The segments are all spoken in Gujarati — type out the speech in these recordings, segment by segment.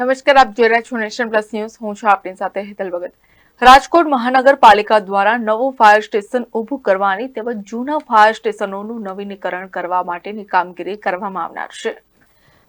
નમસ્કાર, આપ જોઈ રહ્યા છો નેશન પ્લસ ન્યૂઝ. હું છું આપની સાથે હેતલ ભગત. રાજકોટ મહાનગરપાલિકા દ્વારા નવું ફાયર સ્ટેશન ઊભું કરવાની તેમજ જૂના ફાયર સ્ટેશનોનું નવીનીકરણ કરવા માટેની કામગીરી કરવામાં આવનાર છે.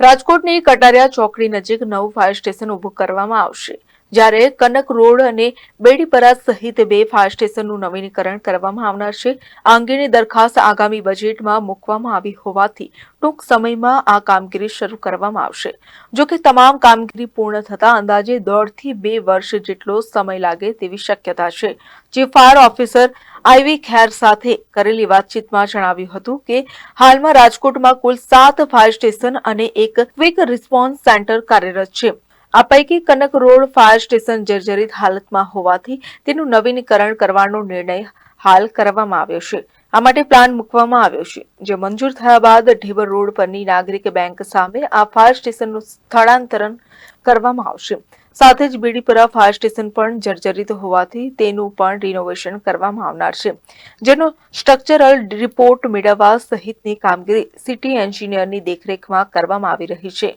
રાજકોટની કટારિયા ચોકડી નજીક નવું ફાયર સ્ટેશન ઊભું કરવામાં આવશે. જ્યારે કનક રોડ અને બેડીપરા સહિત બે ફાયર સ્ટેશનનું નવીનીકરણ કરવામાં આવનાર છે. આ અંગેની દરખાસ્ત આગામી બજેટમાં મૂકવામાં આવી હોવાથી ટૂંક સમયમાં આ કામગીરી શરૂ કરવામાં આવશે. જો કે તમામ કામગીરી પૂર્ણ થતા અંદાજે દોઢથી બે વર્ષ જેટલો સમય લાગે તેવી શક્યતા છે. Chief fire officer I V Kher સાથે કરેલી વાતચીતમાં જણાવ્યું હતું કે, હાલમાં રાજકોટમાં કુલ સાત ફાયર સ્ટેશન અને એક ક્વિક રિસ્પોન્સ સેન્ટર કાર્યરત છે. આ પૈકી કનક રોડ ફાયર સ્ટેશન જર્જરિત હાલતમાં હોવાથી તેનું નવીનીકરણ કરવાનો નિર્ણય હાલ કરવામાં આવ્યો છે. આ માટે પ્લાન મૂકવામાં આવ્યો છે, જે મંજૂર થયા બાદ ઢેબર રોડ પરની નાગરિક બેંક સામે આ ફાયર સ્ટેશનનું સ્થળાંતરણ કરવામાં આવશે. સાથે જ બીડીપુરા ફાયર સ્ટેશન પણ જર્જરિત હોવાથી તેનું પણ રિનોવેશન કરવામાં આવનાર છે. જેનો સ્ટ્રક્ચરલ રિપોર્ટ મેળવવા સહિતની કામગીરી સિટી એન્જિનિયરની દેખરેખમાં કરવામાં આવી રહી છે.